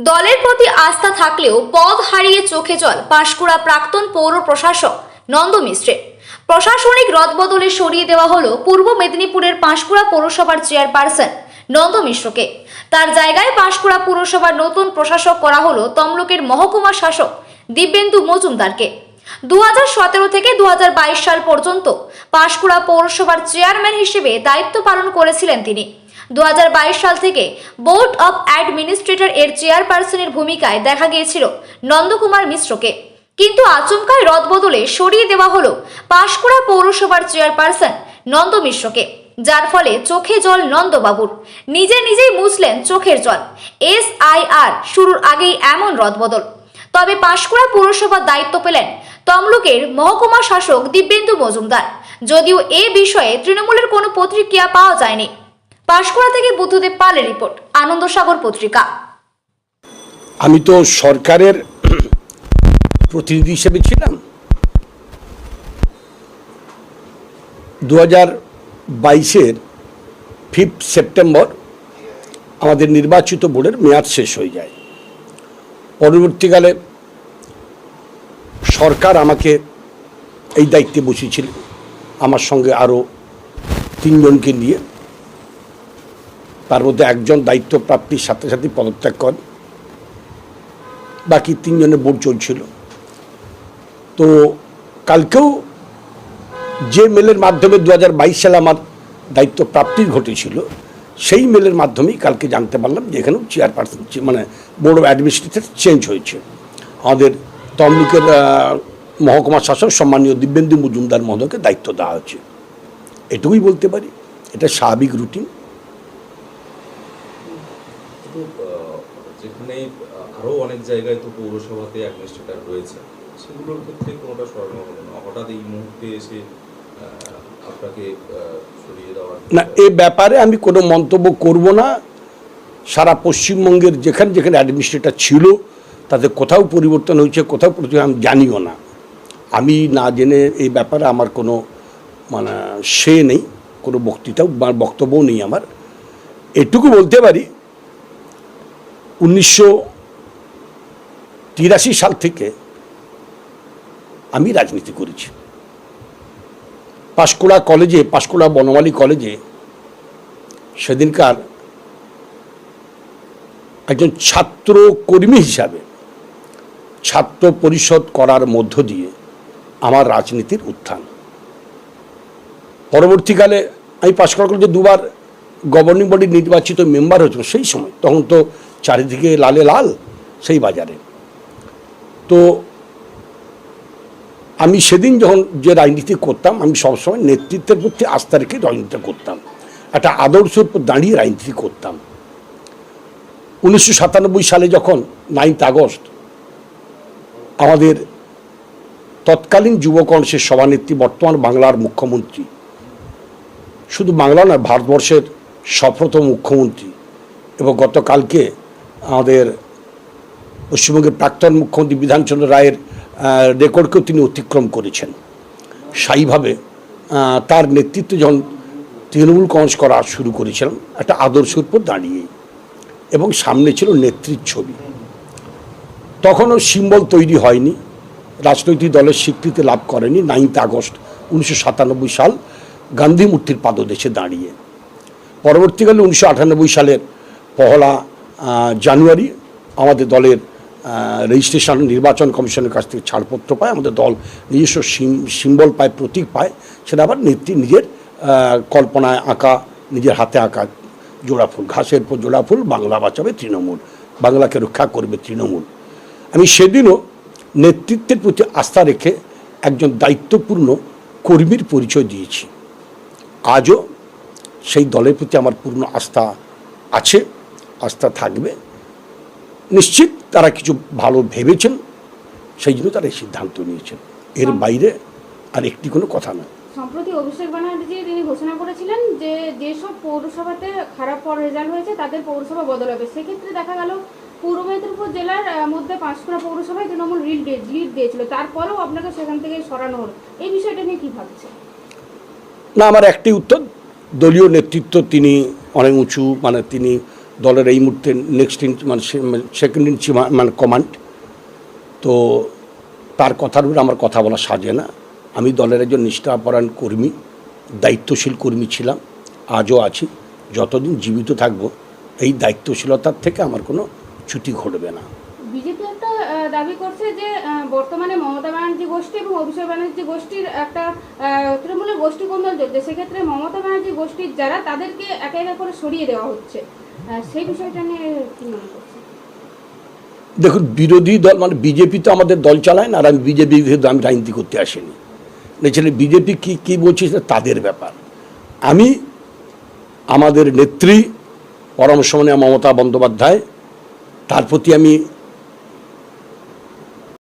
দলের প্রতি আস্থা থাকলেও পদ হারিয়ে চোখে জল পাঁশকুড়া প্রাক্তন পৌর প্রশাসক নন্দ মিশ্রের প্রশাসনিক রদবদলে সরিয়ে দেওয়া হলো পূর্ব মেদিনীপুরের পাঁশকুড়া পৌরসভার চেয়ারপারসন নন্দ মিশ্রকে। তার জায়গায় পাঁশকুড়া পুরসভার নতুন প্রশাসক করা হলো তমলুকের মহকুমা শাসক দিব্যেন্দু মজুমদারকে। দু হাজার সতেরো থেকে দু হাজার বাইশ সাল পর্যন্ত পাঁশকুড়া পৌরসভার চেয়ারম্যান হিসেবে দায়িত্ব পালন করেছিলেন তিনি। দু হাজার বাইশ সাল থেকে বোর্ড অব অ্যাডমিনিস্ট্রেটর এর চেয়ারপারসনের ভূমিকায় দেখা গিয়েছিল নন্দকুমার মিশ্রকে। কিন্তু আচমকায় রদবদলে সরিয়ে দেওয়া হলো পাঁশকুড়া পৌরসভার চেয়ারপারসন নন্দ মিশ্রকে, যার ফলে চোখে জল নন্দবাবুর। নিজে নিজেই মুছলেন চোখের জল। এস আই আর শুরুর আগেই এমন রদবদল। তবে পাঁশকুড়া পুরসভার দায়িত্ব পেলেন তমলুকের মহকুমা শাসক দিব্যেন্দু মজুমদার। যদিও এ বিষয়ে তৃণমূলের কোনো প্রতিক্রিয়া পাওয়া যায়নি। পাঁশকুড়া থেকে বুদ্ধদেব পালের রিপোর্ট, আনন্দসাগর পত্রিকা। আমি তো সরকারের প্রতিনিধি হিসেবে ছিলাম। দু হাজার বাইশের ফিফথ সেপ্টেম্বর আমাদের নির্বাচিত বোর্ডের মেয়াদ শেষ হয়ে যায়। পরবর্তীকালে সরকার আমাকে এই দায়িত্বে বসিয়েছিল। আমার সঙ্গে আরও তিনজনকে নিয়ে তার মধ্যে একজন দায়িত্ব প্রাপ্তির সাথে সাথে পদত্যাগ করেন বাকি তিনজনের বোর্ড চলছিল। তো কালকেও যে মেলের মাধ্যমে দু হাজার বাইশ সালে আমার দায়িত্ব প্রাপ্তি ঘটেছিল, সেই মেলের মাধ্যমেই কালকে জানতে পারলাম যে এখানেও চেয়ারপারসন মানে বোর্ড অফ অ্যাডমিনিস্ট্রেটর চেঞ্জ হয়েছে। আমাদের তমলুকের মহকুমা শাসক সম্মানীয় দিব্যেন্দু মজুমদার মহোদয়কে দায়িত্ব দেওয়া হয়েছে। এটুকুই বলতে পারি। এটা স্বাভাবিক রুটিন কিন্তু আহ, যেখানে আরও অনেক জায়গায় তো পৌরসভাতে অ্যাডমিনিস্ট্রেটর রয়েছে। সেগুলোর ক্ষেত্রে কোনোটা সরানো হলো না। হঠাৎ এই মুহূর্তে এসে আপনাকে সরিয়ে দেওয়ার না, এ ব্যাপারে আমি কোনো মন্তব্য করব না। সারা পশ্চিমবঙ্গের যেখানে যেখানে অ্যাডমিনিস্ট্রেটর ছিল, তাদের কোথাও পরিবর্তন হয়েছে, কোথাও আমি জানিও না। আমি না জেনে এই ব্যাপারে আমার কোনো মানে সে নেই, কোনো বক্তৃতাও বা বক্তব্যও নেই আমার। এটুকু বলতে পারি উনিশশো তিরাশি সাল থেকে আমি রাজনীতি করেছি। পাঁশকুড়া কলেজে, পাঁশকুড়া বনমালী কলেজে সেদিনকার একজন ছাত্র কর্মী হিসাবে ছাত্র পরিষদ করার মধ্য দিয়ে আমার রাজনীতির উত্থান। পরবর্তীকালে আমি পাঁশকুড়া কলেজে দুবার গভর্নিং বডির নির্বাচিত মেম্বার হয়েছিল সেই সময়। তখন তো চারিদিকে লালে লাল সেই বাজারে। তো আমি সেদিন যখন যে রাজনীতি করতাম, আমি সবসময় নেতৃত্বের প্রতি আস্থা রেখে রাজনীতি করতাম। একটা আদর্শের উপর দাঁড়িয়ে রাজনীতি করতাম। উনিশশো সাতানব্বই সালে যখন নাইন্থ আগস্ট, আমাদের তৎকালীন যুব কংগ্রেসের সভানেত্রী, বর্তমান বাংলার মুখ্যমন্ত্রী, শুধু বাংলা নয়, ভারতবর্ষের সফলতম মুখ্যমন্ত্রী এবং গতকালকে আমাদের পশ্চিমবঙ্গের প্রাক্তন মুখ্যমন্ত্রী বিধানচন্দ্র রায়ের রেকর্ডকেও তিনি অতিক্রম করেছেন। আহ, তার নেতৃত্বে যখন তৃণমূল কংগ্রেস করা শুরু করেছিলাম একটা আদর্শের উপর দাঁড়িয়ে এবং সামনে ছিল নেত্রীর ছবি। তখনও সিম্বল তৈরি হয়নি রাজনৈতিক দলের স্বীকৃতি লাভ করেনি নাইন্থ আগস্ট উনিশশো সাতানব্বই সাল গান্ধী মূর্তির পাদদেশে দাঁড়িয়ে। পরবর্তীকালে উনিশশো আটানব্বই সালের পহলা জানুয়ারি আমাদের দলের রেজিস্ট্রেশন, নির্বাচন কমিশনের কাছ থেকে ছাড়পত্র পায়, আমাদের দল নিজস্ব সিম্বল পায়, প্রতীক পায়, সেটা আবার নেত্রী নিজের কল্পনায় আঁকা, নিজের হাতে আঁকা জোড়া ফুল, ঘাসের পর জোড়া ফুল, বাংলা বাঁচাবে তৃণমূল, বাংলাকে রক্ষা করবে তৃণমূল। আমি সেদিনও নেতৃত্বের প্রতি আস্থা রেখে একজন দায়িত্বপূর্ণ কর্মীর পরিচয় দিয়েছি। আজও সেই দলের প্রতি আমার পূর্ণ আস্থা আছে। আস্থা থাকবে। নিশ্চিত তারা কিছু ভালো ভেবেছেন সেই জন্য তারা এই সিদ্ধান্ত নিয়েছেন। এর বাইরে আর একটি কোনো কথা নয়। সম্প্রতি অভিষেক ব্যানার্জি তিনি ঘোষণা করেছিলেন যে যেসব পৌরসভাতে খারাপ রেজাল্ট হয়েছে তাদের পৌরসভা বদল হবে। সেক্ষেত্রে দেখা গেল পূর্ব মেদিনীপুর জেলার মধ্যে পাঁশকুড়া পৌরসভায় তৃণমূল লিড লিড দিয়েছিল। তারপরেও আপনাকে সেখান থেকে সরানো হলো। এই বিষয়টা নিয়ে কী ভাবছেন? না আমার একটি উত্তর। দলীয় নেতৃত্ব তিনি অনেক উঁচু মানে তিনি দলের এই মুহূর্তে নেক্সট ইন মানে সেকেন্ড ইন মানে কমান্ড তো তার কথার উপরে আমার কথা বলা সাজে না। আমি দলের একজন নিষ্ঠাপরায়ণ কর্মী, দায়িত্বশীল কর্মী ছিলাম, আজও আছি, যতদিন জীবিত থাকব, এই দায়িত্বশীলতার থেকে আমার কোনো ছুটি ঘটবে না। বিজেপি একটা দাবি করছে যে বর্তমানে মমতা ব্যানার্জি গোষ্ঠী এবং অভিষেক ব্যানার্জি গোষ্ঠীর একটা তৃণমূলের গোষ্ঠী কোন্দল চলছে। সেক্ষেত্রে মমতা ব্যানার্জি গোষ্ঠীর যারা, তাদেরকে একে একে করে সরিয়ে দেওয়া হচ্ছে। সেই বিষয়টা নিয়ে কি মনে দেখুন, বিরোধী দল মানে বিজেপি তো আমাদের দল চালায় না, আর আমি বিজেপি আমি রাজনীতি করতে আসিনি। নেছিলে বিজেপি কি কি বলছে সেটা তাদের ব্যাপার। আমি, আমাদের নেত্রী পরমসমনীয় মমতা বন্দ্যোপাধ্যায়, তার প্রতি আমি